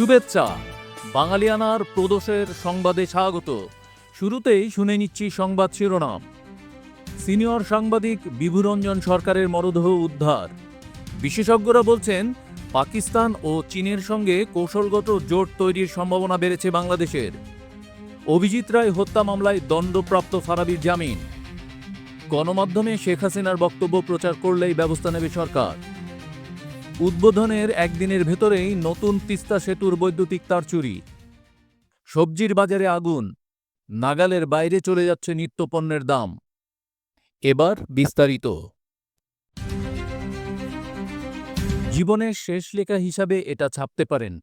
শুভেচ্ছা। বাঙালিয়ানার প্রদোষের সংবাদে স্বাগত। শুরুতেই শুনে নিচ্ছি সংবাদ শিরোনাম। সিনিয়র সাংবাদিক বিভুরঞ্জন সরকারের মরদেহ উদ্ধার। বিশেষজ্ঞরা বলছেন, পাকিস্তান ও চীনের সঙ্গে কৌশলগত জোট তৈরির সম্ভাবনা বেড়েছে বাংলাদেশের। অভিজিৎ রায় হত্যা মামলায় দণ্ডপ্রাপ্ত ফারাবির জামিন। গণমাধ্যমে শেখ হাসিনার বক্তব্য প্রচার করলেই ব্যবস্থা নেবে সরকার। উদ্বোধনের একদিনের ভেতরেই নতুন তিস্তা সেতুর বৈদ্যুতিক তার চুরি। সবজির বাজারে আগুন, নাগালের বাইরে চলে যাচ্ছে নিত্যপণ্যের দাম। এবার বিস্তারিত। জীবনের শেষ লেখা হিসাবে এটা ছাপতে পারেন।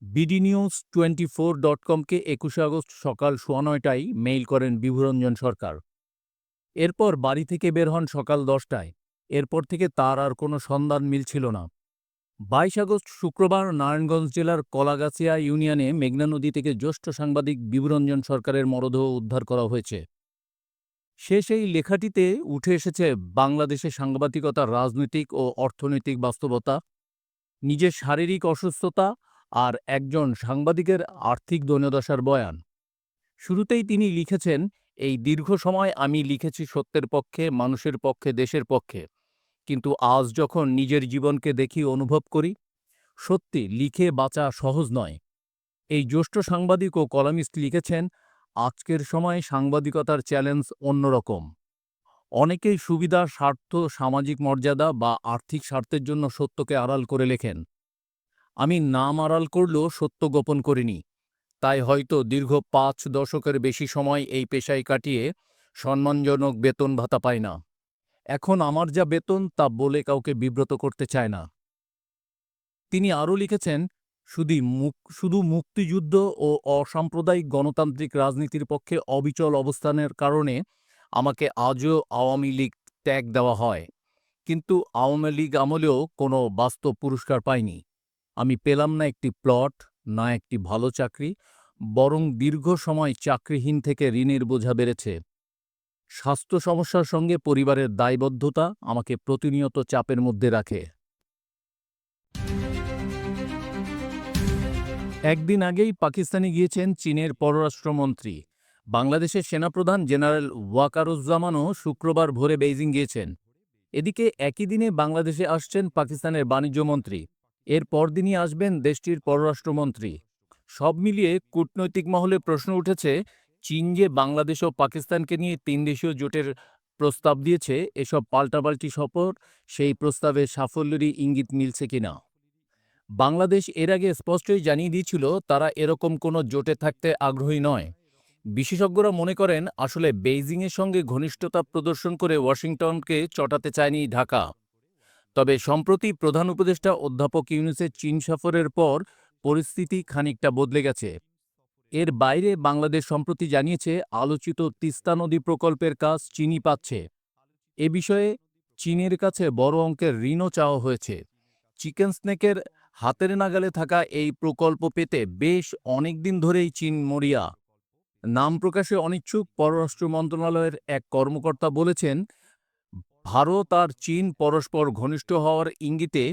BD news twenty four dot কমকে একুশে আগস্ট সকাল সোয়া নয়টায় মেইল করেন বিভুরঞ্জন সরকার। এরপর বাড়ি থেকে বের হন সকাল দশটায়। এরপর থেকে তার আর কোনো সন্ধান মিলছিল না। বাইশ আগস্ট শুক্রবার নারায়ণগঞ্জ জেলার কলাগাছিয়া ইউনিয়নে মেঘনা নদী থেকে জ্যেষ্ঠ সাংবাদিক বিভুরঞ্জন সরকারের মরদেহ উদ্ধার করা হয়েছে। শেষ এই লেখাটিতে উঠে এসেছে, বাংলাদেশে সাংবাদিকতার রাজনৈতিক ও অর্থনৈতিক বাস্তবতা, নিজের শারীরিক অসুস্থতা আর একজন সাংবাদিকের আর্থিক দৈন্যদশার বয়ান। শুরুতেই তিনি লিখেছেন, এই দীর্ঘ সময় আমি লিখেছি সত্যের পক্ষে, মানুষের পক্ষে, দেশের পক্ষে। কিন্তু আজ যখন নিজের জীবনকে দেখি অনুভব করি, সত্যি লিখে বাঁচা সহজ নয়। এই জ্যেষ্ঠ সাংবাদিক ও কলামিস্ট লিখেছেন, আজকের সময়ে সাংবাদিকতার চ্যালেঞ্জ অন্যরকম। অনেকেই সুবিধা, স্বার্থ, সামাজিক মর্যাদা বা আর্থিক স্বার্থের জন্য সত্যকে আড়াল করে লেখেন। আমি নাম আড়াল করলেও সত্য গোপন করিনি। তাই হয়তো দীর্ঘ পাঁচ দশকের বেশি সময় এই পেশায় কাটিয়ে সম্মানজনক বেতন ভাতা পাই না। এখন আমার যা বেতন, তা বলে কাউকে বিব্রত করতে চায় না। তিনি আরও লিখেছেন, শুধু শুধু মুক্তিযুদ্ধ ও অসাম্প্রদায়িক গণতান্ত্রিক রাজনীতির পক্ষে অবিচল অবস্থানের কারণে আমাকে আজও আওয়ামী লীগ ত্যাগ দেওয়া হয়। কিন্তু আওয়ামী লীগ আমলেও কোনো বাস্তব পুরস্কার পাইনি। আমি পেলাম না একটি প্লট, না একটি ভালো চাকরি, বরং দীর্ঘ সময় চাকরিহীন থেকে ঋণের বোঝা বেড়েছে। স্বাস্থ্য সমস্যার সঙ্গে পরিবারের দায়বদ্ধতা আমাকে প্রতিনিয়ত চাপের মধ্যে রাখে। একদিন আগেই পাকিস্তানে গিয়েছেন চীনের পররাষ্ট্রমন্ত্রী বাংলাদেশের সেনাপ্রধান জেনারেল ওয়াকারুজ্জামানও শুক্রবার ভোরে বেইজিং গিয়েছেন। এদিকে একই দিনে বাংলাদেশে আসছেন পাকিস্তানের বাণিজ্যমন্ত্রী এর পরদিনই আসবেন দেশটির পররাষ্ট্রমন্ত্রী সব মিলিয়ে কূটনৈতিক মহলে প্রশ্ন উঠেছে চীন যে বাংলাদেশ ও পাকিস্তানকে নিয়ে তিন দেশীয় জোটের প্রস্তাব দিয়েছে, এসব পাল্টাপাল্টি সফর সেই প্রস্তাবে সাফল্যেরই ইঙ্গিত মিলছে কিনা? বাংলাদেশ এর আগে স্পষ্টই জানিয়ে দিয়েছিল, তারা এরকম কোনো জোটে থাকতে আগ্রহী নয়। বিশেষজ্ঞরা মনে করেন, আসলে বেইজিংয়ের সঙ্গে ঘনিষ্ঠতা প্রদর্শন করে ওয়াশিংটনকে চটাতে চায়নি ঢাকা। তবে সম্প্রতি প্রধান উপদেষ্টা অধ্যাপক ইউনুসের চীন সফরের পর পরিস্থিতি খানিকটা বদলে গেছে। এর বাইরে বাংলাদেশ সম্প্রতি জানিয়েছে, আলোচিত তিস্তা নদী প্রকল্পের কাজ চিনি পাচ্ছে। এ বিষয়ে চীনের কাছে বড় অঙ্কের ঋণও চাওয়া হয়েছে। চিকেন স্নেকের হাতের নাগালে থাকা এই প্রকল্প পেতে বেশ অনেক দিন ধরেই চীন মরিয়া। নাম প্রকাশে অনিচ্ছুক পররাষ্ট্র মন্ত্রণালয়ের এক কর্মকর্তা বলেছেন, ভারত আর চীন পরস্পর ঘনিষ্ঠ হওয়ার ইঙ্গিতে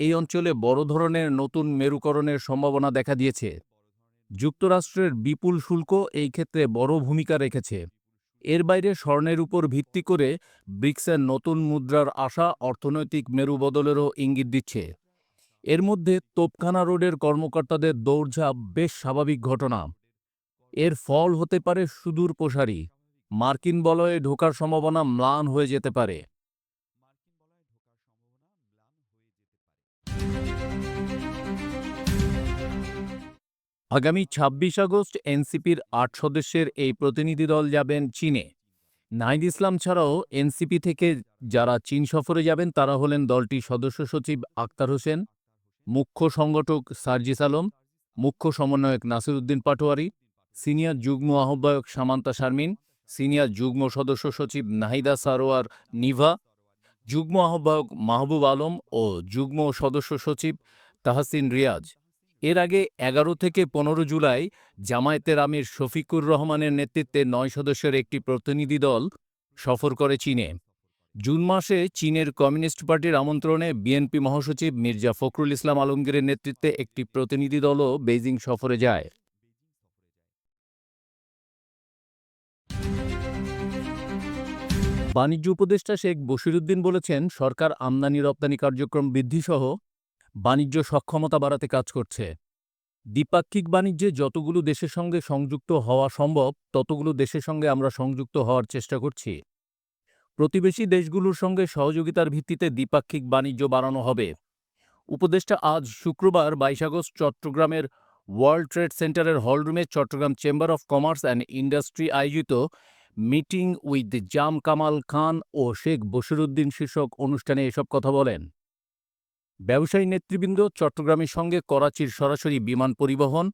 এই অঞ্চলে বড় ধরনের নতুন মেরুকরণের সম্ভাবনা দেখা দিয়েছে। যুক্তরাষ্ট্রের বিপুল শুল্ক এই ক্ষেত্রে বড় ভূমিকা রেখেছে। এর বাইরে স্বর্ণের উপর ভিত্তি করে ব্রিক্সের নতুন মুদ্রার আশা অর্থনৈতিক মেরুবদলেরও ইঙ্গিত দিচ্ছে। এর মধ্যে তোপখানা রোডের কর্মকর্তাদের দৌড়ঝাঁপ বেশ স্বাভাবিক ঘটনা। এর ফল হতে পারে সুদূর প্রসারী মার্কিন বলয়ে ঢোকার সম্ভাবনা ম্লান হয়ে যেতে পারে। আগামী ২৬ আগস্ট এনসিপির আট সদস্যের এই প্রতিনিধি দল যাবেন চীনে। নাহিদ ইসলাম ছাড়াও এনসিপি থেকে যারা চীন সফরে যাবেন, তারা হলেন দলটির সদস্য সচিব আক্তার হোসেন, মুখ্য সংগঠক সার্জিস আলম, মুখ্য সমন্বয়ক নাসিরুদ্দিন পাটোয়ারি, সিনিয়র যুগ্ম আহ্বায়ক সামান্তা শারমিন, সিনিয়র যুগ্ম সদস্য সচিব নাহিদা সারোয়ার নিভা, যুগ্ম আহ্বায়ক মাহবুব আলম ও যুগ্ম সদস্য সচিব তাহসিন রিয়াজ। এর আগে এগারো থেকে পনেরো জুলাই জামায়াতের আমির শফিকুর রহমানের নেতৃত্বে নয় সদস্যের একটি প্রতিনিধি দল সফর করে চীনে। জুন মাসে চীনের কমিউনিস্ট পার্টির আমন্ত্রণে বিএনপি মহাসচিব মির্জা ফখরুল ইসলাম আলমগীরের নেতৃত্বে একটি প্রতিনিধি দলও বেইজিং সফরে যায়। বাণিজ্য উপদেষ্টা শেখ বশিরুদ্দিন বলেছেন, সরকার আমদানি রপ্তানি কার্যক্রম বৃদ্ধিসহ বাণিজ্য সক্ষমতা বাড়াতে কাজ করছে। দ্বিপাক্ষিক বাণিজ্যে যতগুলো দেশের সঙ্গে সংযুক্ত হওয়া সম্ভব, ততগুলো দেশের সঙ্গে আমরা সংযুক্ত হওয়ার চেষ্টা করছি। প্রতিবেশী দেশগুলোর সঙ্গে সহযোগিতার ভিত্তিতে দ্বিপাক্ষিক বাণিজ্য বাড়ানো হবে। উপদেষ্টা আজ শুক্রবার বাইশ আগস্ট চট্টগ্রামের ওয়ার্ল্ড ট্রেড সেন্টারের হলরুমে Chittagong chamber of commerce and industry আয়োজিত মিটিং উইথ জাম কামাল খান ও শেখ বশিরুদ্দিন শীর্ষক অনুষ্ঠানে এসব কথা বলেন। ব্যবসায়ী নেতৃবৃন্দ চট্টগ্রামের সঙ্গে করাচির সরাসরি বিমান পরিবহন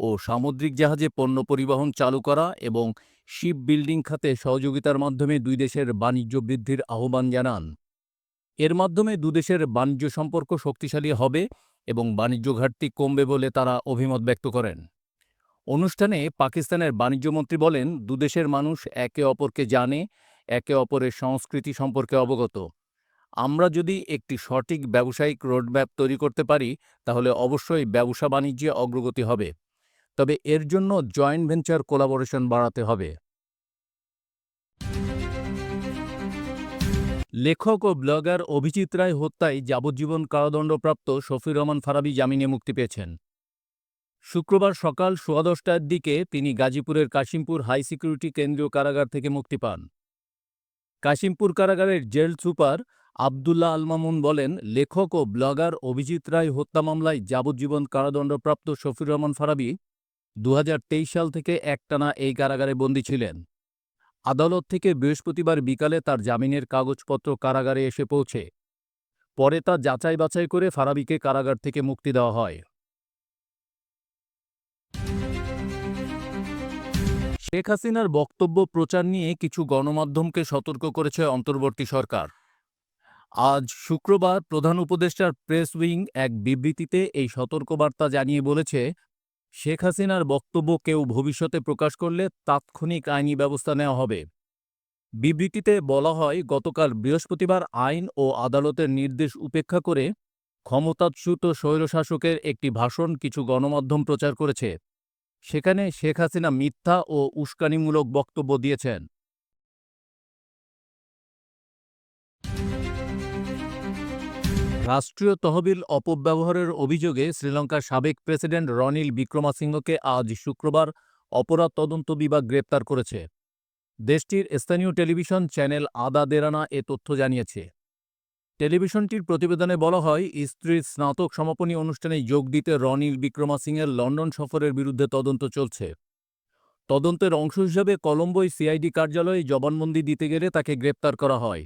ও সামুদ্রিক জাহাজে পণ্য পরিবহন চালু করা এবং শিপ বিল্ডিং খাতে সহযোগিতার মাধ্যমে দুই দেশের বাণিজ্য বৃদ্ধির আহ্বান জানান। এর মাধ্যমে দুদেশের বাণিজ্য সম্পর্ক শক্তিশালী হবে এবং বাণিজ্য ঘাটতি কমবে বলে তারা অভিমত ব্যক্ত করেন। অনুষ্ঠানে পাকিস্তানের বাণিজ্যমন্ত্রী বলেন দুদেশের মানুষ একে অপরকে জানে, একে অপরের সংস্কৃতি সম্পর্কে অবগত। আমরা যদি একটি সঠিক ব্যবসায়িক রোডম্যাপ তৈরি করতে পারি, তাহলে অবশ্যই ব্যবসা বাণিজ্যে অগ্রগতি হবে। তবে এর জন্য জয়েন্ট ভেঞ্চার কোলাবোরেশন বাড়াতে হবে। লেখক ও ব্লগার অভিজিৎ রায় হত্যায় যাবজ্জীবন কারাদণ্ডপ্রাপ্ত শফির রহমান ফারাবি জামিনে মুক্তি পেয়েছেন। শুক্রবার সকাল সোয়া দশটার দিকে তিনি গাজীপুরের কাশিমপুর হাই সিকিউরিটি কেন্দ্রীয় কারাগার থেকে মুক্তি পান। কাশিমপুর কারাগারের জেল সুপার আবদুল্লাহ আলমামুন বলেন, লেখক ও ব্লগার অভিজিৎ রায় হত্যা মামলায় যাবজ্জীবন কারাদণ্ডপ্রাপ্ত শফির রহমান ফারাবি দু হাজার তেইশ সাল থেকে একটানা এই কারাগারে বন্দী ছিলেন। আদালত থেকে বৃহস্পতিবার বিকালে তার জামিনের কাগজপত্র কারাগারে এসে পৌঁছে। পরে তা যাচাই বাছাই করে ফারাবিকে কারাগার থেকে মুক্তি দেওয়া হয়। শেখ হাসিনার বক্তব্য প্রচার নিয়ে কিছু গণমাধ্যমকে সতর্ক করেছে অন্তর্বর্তী সরকার। আজ শুক্রবার প্রধান উপদেষ্টার প্রেস উইং এক বিবৃতিতে এই সতর্কবার্তা জানিয়ে বলেছে, শেখ হাসিনার বক্তব্য কেউ ভবিষ্যতে প্রকাশ করলে তাৎক্ষণিক আইনি ব্যবস্থা নেওয়া হবে। বিবৃতিতে বলা হয়, গতকাল বৃহস্পতিবার আইন ও আদালতের নির্দেশ উপেক্ষা করে ক্ষমতাচ্যুত স্বৈরশাসকের একটি ভাষণ কিছু গণমাধ্যম প্রচার করেছে। সেখানে শেখ হাসিনা মিথ্যা ও উস্কানিমূলক বক্তব্য দিয়েছেন। রাষ্ট্রীয় তহবিল অপব্যবহারের অভিযোগে শ্রীলঙ্কার সাবেক প্রেসিডেন্ট রনিল বিক্রমাসিংহকে আজ শুক্রবার অপরাধ তদন্ত বিভাগ গ্রেপ্তার করেছে। দেশটির স্থানীয় টেলিভিশন চ্যানেল আদা দেরানা এ তথ্য জানিয়েছে। টেলিভিশনটির প্রতিবেদনে বলা হয়, স্ত্রীর স্নাতক সমাপনী অনুষ্ঠানে যোগ দিতে রনিল বিক্রমাসিংহের লন্ডন সফরের বিরুদ্ধে তদন্ত চলছে। তদন্তের অংশ হিসেবে কলম্বোয় সিআইডি কার্যালয়ে জবানবন্দি দিতে গেলে তাকে গ্রেপ্তার করা হয়।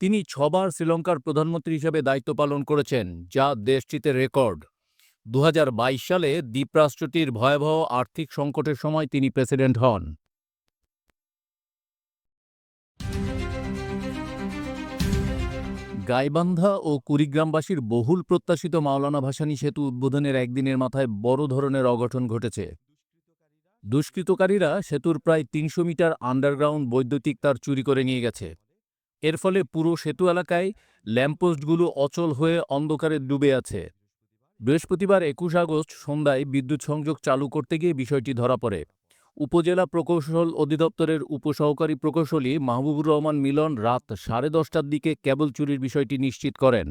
তিনি ছবার শ্রীলঙ্কার প্রধানমন্ত্রী হিসেবে দায়িত্ব পালন করেছেন, যা দেশটিতে রেকর্ড। দু হাজার বাইশ সালে দ্বীপরাষ্ট্রটির ভয়াবহ আর্থিক সংকটের সময় তিনি প্রেসিডেন্ট হন। গাইবান্ধা ও কুড়িগ্রামবাসীর বহুল প্রত্যাশিত মাওলানা ভাসানী সেতু উদ্বোধনের একদিনের মাথায় বড় ধরনের অঘটন ঘটেছে। দুষ্কৃতকারীরা সেতুর প্রায় তিনশো মিটার আন্ডারগ্রাউন্ড বৈদ্যুতিক তার চুরি করে নিয়ে গেছে। এর ফলে পুরো সেতু এলাকায় ল্যাম্পপোস্টগুলো অচল হয়ে অন্ধকারে ডুবে আছে। বৃহস্পতিবার একুশ আগস্ট সন্ধ্যায় বিদ্যুৎ সংযোগ চালু করতে গিয়ে বিষয়টি ধরা পড়ে। উপজেলা প্রকৌশল অধিদপ্তরের উপসহকারী প্রকৌশলী মাহবুবুর রহমান মিলন রাত সাড়ে দশটার দিকে কেবল চুরির বিষয়টি নিশ্চিত করেন।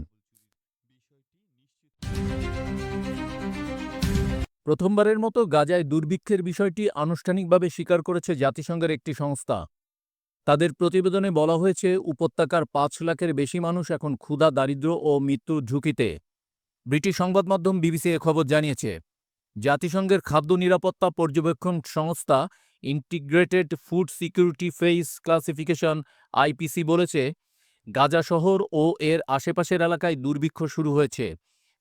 প্রথমবারের মতো গাজায় দুর্ভিক্ষের বিষয়টি আনুষ্ঠানিকভাবে স্বীকার করেছে জাতিসংঘের একটি সংস্থা। তাদের প্রতিবেদনে বলা হয়েছে, উপত্যকার পাঁচ লাখের বেশি মানুষ এখন ক্ষুধা, দারিদ্র্য ও মৃত্যুর ঝুঁকিতে। ব্রিটিশ সংবাদমাধ্যম বিবিসি খবর জানিয়েছে, জাতিসংঘের খাদ্য নিরাপত্তা পর্যবেক্ষণ সংস্থা integrated food security phase classification, IPC, বলেছে, গাজা শহর ও এর আশেপাশের এলাকায় দুর্ভিক্ষ শুরু হয়েছে।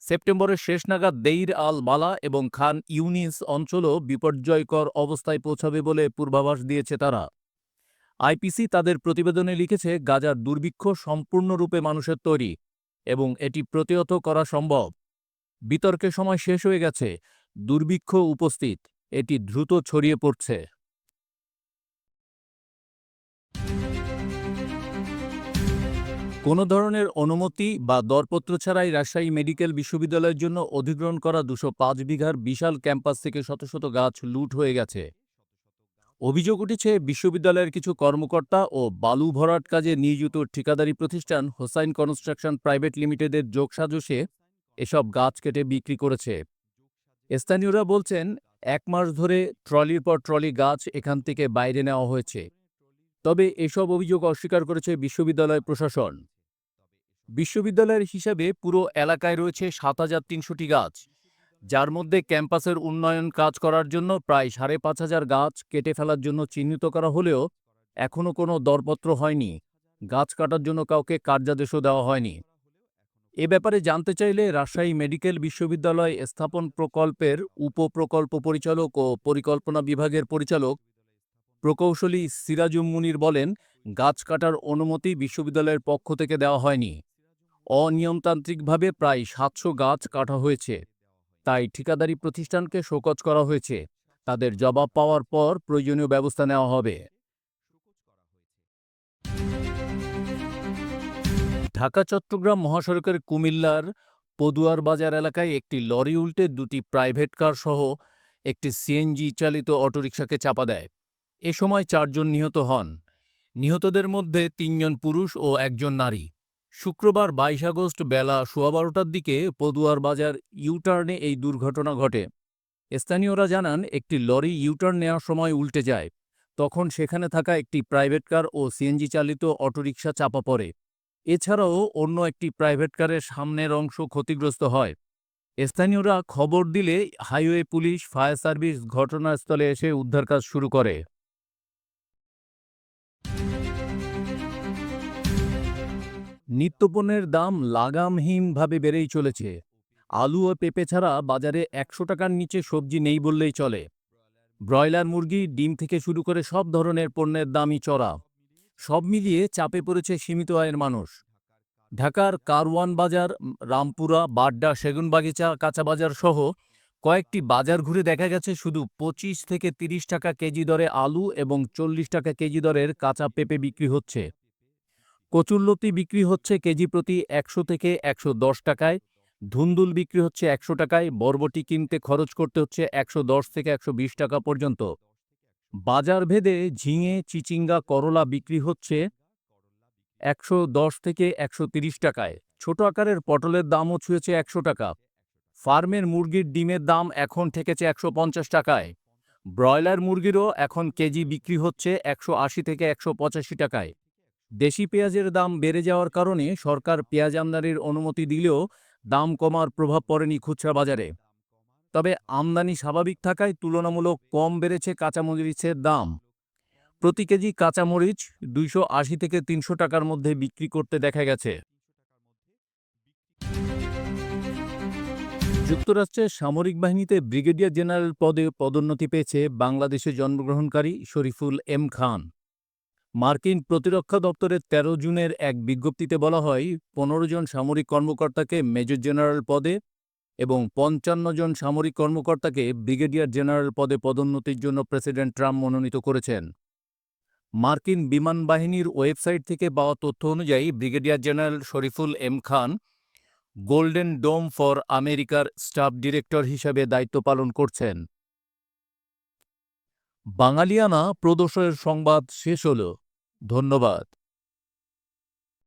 সেপ্টেম্বরের শেষ নাগাদ দেইর আল বালা এবং খান ইউনিস অঞ্চলও বিপর্যয়কর অবস্থায় পৌঁছাবে বলে পূর্বাভাস দিয়েছে তারা। আইপিসি তাদের প্রতিবেদনে লিখেছে, গাজার দুর্ভিক্ষ সম্পূর্ণরূপে মানুষের তৈরি এবং এটি প্রতিহত করা সম্ভব। বিতর্কের সময় শেষ হয়ে গেছে, দুর্ভিক্ষ উপস্থিত, এটি দ্রুত ছড়িয়ে পড়ছে। কোনো ধরনের অনুমতি বা দরপত্র ছাড়াই রাজশাহী মেডিকেল বিশ্ববিদ্যালয়ের জন্য অধিগ্রহণ করা দুশো বিঘার বিশাল ক্যাম্পাস থেকে শত শত গাছ লুট হয়ে গেছে। অভিযোগ উঠেছে, বিশ্ববিদ্যালয়ের কিছু কর্মকর্তা ও বালু ভরাট কাজে নিয়োজিত ঠিকাদারি প্রতিষ্ঠান হোসাইন কনস্ট্রাকশন প্রাইভেট লিমিটেডের যোগসাজশে এসব গাছ কেটে বিক্রি করেছে। স্থানীয়রা বলছেন, এক মাস ধরে ট্রলির পর ট্রলি গাছ এখান থেকে বাইরে নেওয়া হয়েছে। তবে এসব অভিযোগ অস্বীকার করেছে বিশ্ববিদ্যালয় প্রশাসন। বিশ্ববিদ্যালয়ের হিসাবে পুরো এলাকায় রয়েছে সাত হাজার তিনশোটি গাছ। যার মধ্যে ক্যাম্পাসের উন্নয়ন কাজ করার জন্য প্রায় সাড়ে পাঁচ হাজার গাছ কেটে ফেলার জন্য চিহ্নিত করা হলেও এখনও কোনো দরপত্র হয়নি। গাছ কাটার জন্য কাউকে কার্যাদেশও দেওয়া হয়নি। এ ব্যাপারে জানতে চাইলে রাজশাহী মেডিকেল বিশ্ববিদ্যালয় স্থাপন প্রকল্পের উপপ্রকল্প পরিচালক ও পরিকল্পনা বিভাগের পরিচালক প্রকৌশলী সিরাজুম মুনির বলেন, গাছ কাটার অনুমতি বিশ্ববিদ্যালয়ের পক্ষ থেকে দেওয়া হয়নি। অনিয়মতান্ত্রিকভাবে প্রায় সাতশো গাছ কাটা হয়েছে। তাই ঠিকাদারি প্রতিষ্ঠানকে শোকজ করা হয়েছে। তাদের জবাব পাওয়ার পর প্রয়োজনীয় ব্যবস্থা নেওয়া হবে। ঢাকা, চট্টগ্রাম মহাসড়কের কুমিল্লার পদুয়ার বাজার এলাকায় একটি লরি উল্টে দুটি প্রাইভেট কার সহ একটি সিএনজি চালিত অটোরিকশাকে চাপা দেয়। এ সময় চারজন নিহত হন। নিহতদের মধ্যে তিনজন পুরুষ ও একজন নারী। শুক্রবার বাইশ আগস্ট বেলা সোয়া বারোটার দিকে পদুয়ার বাজার ইউটার্নে এই দুর্ঘটনা ঘটে। স্থানীয়রা জানান, একটি লরি ইউটার্ন নেওয়ার সময় উল্টে যায়। তখন সেখানে থাকা একটি প্রাইভেট কার ও সিএনজি চালিত অটোরিকশা চাপা পড়ে। এছাড়াও অন্য একটি প্রাইভেট কারের সামনের অংশ ক্ষতিগ্রস্ত হয়। স্থানীয়রা খবর দিলে হাইওয়ে পুলিশ, ফায়ার সার্ভিস, ঘটনাস্থলে এসে উদ্ধার কাজ শুরু করে। নিত্যপণ্যের দাম লাগামহীনভাবে বেড়েই চলেছে। আলু ও পেঁপে ছাড়া বাজারে একশো টাকার নিচে সবজি নেই বললেই চলে। ব্রয়লার মুরগি, ডিম থেকে শুরু করে সব ধরনের পণ্যের দামই চড়া। সব মিলিয়ে চাপে পড়েছে সীমিত আয়ের মানুষ। ঢাকার কারওয়ান বাজার, রামপুরা, বাড্ডা, সেগুনবাগিচা, কাঁচা বাজার সহ কয়েকটি বাজার ঘুরে দেখা গেছে শুধু পঁচিশ থেকে তিরিশ টাকা কেজি দরে আলু এবং চল্লিশ টাকা কেজি দরের কাঁচা পেঁপে বিক্রি হচ্ছে। কচুল্লতি বিক্রি হচ্ছে কেজি প্রতি একশো থেকে একশো দশ টাকায়, ধুন্দুল বিক্রি হচ্ছে একশো টাকায়, বরবটি কিনতে খরচ করতে হচ্ছে একশো দশ থেকে একশো বিশ টাকা পর্যন্ত। বাজার ভেদে ঝিঙে, চিচিঙ্গা, করলা বিক্রি হচ্ছে একশো দশ থেকে একশো তিরিশ টাকায়। ছোট আকারের পটলের দামও ছুঁয়েছে একশো টাকা। ফার্মের মুরগির ডিমের দাম এখন ঠেকেছে একশো পঞ্চাশ টাকায়। ব্রয়লার মুরগিরও এখন কেজি বিক্রি হচ্ছে একশো আশি থেকে একশো পঁচাশি টাকায়। দেশি পেঁয়াজের দাম বেড়ে যাওয়ার কারণে সরকার পেঁয়াজ আমদানির অনুমতি দিলেও দাম কমার প্রভাব পড়েনি খুচরা বাজারে। তবে আমদানি স্বাভাবিক থাকায় তুলনামূলক কম বেড়েছে কাঁচামরিচের দাম। প্রতি কেজি কাঁচামরিচ দুইশো আশি থেকে তিনশো টাকার মধ্যে বিক্রি করতে দেখা গেছে। যুক্তরাষ্ট্রের সামরিক বাহিনীতে ব্রিগেডিয়ার জেনারেল পদে পদোন্নতি পেয়েছে বাংলাদেশে জন্মগ্রহণকারী শরীফুল এম খান। মার্কিন প্রতিরক্ষা দপ্তরের ১৩ জুনের এক বিজ্ঞপ্তিতে বলা হয়, পনেরো জন সামরিক কর্মকর্তাকে মেজর জেনারেল পদে এবং পঞ্চান্ন জন সামরিক কর্মকর্তাকে ব্রিগেডিয়ার জেনারেল পদে পদোন্নতির জন্য প্রেসিডেন্ট ট্রাম্প মনোনীত করেছেন। মার্কিন বিমান বাহিনীর ওয়েবসাইট থেকে পাওয়া তথ্য অনুযায়ী, brigadier general Shariful M Khan golden dome for আমেরিকার স্টাফ ডিরেক্টর হিসেবে দায়িত্ব পালন করছেন। বাঙালিয়ানা প্রদর্শনের সংবাদ শেষ হল। ধন্যবাদ।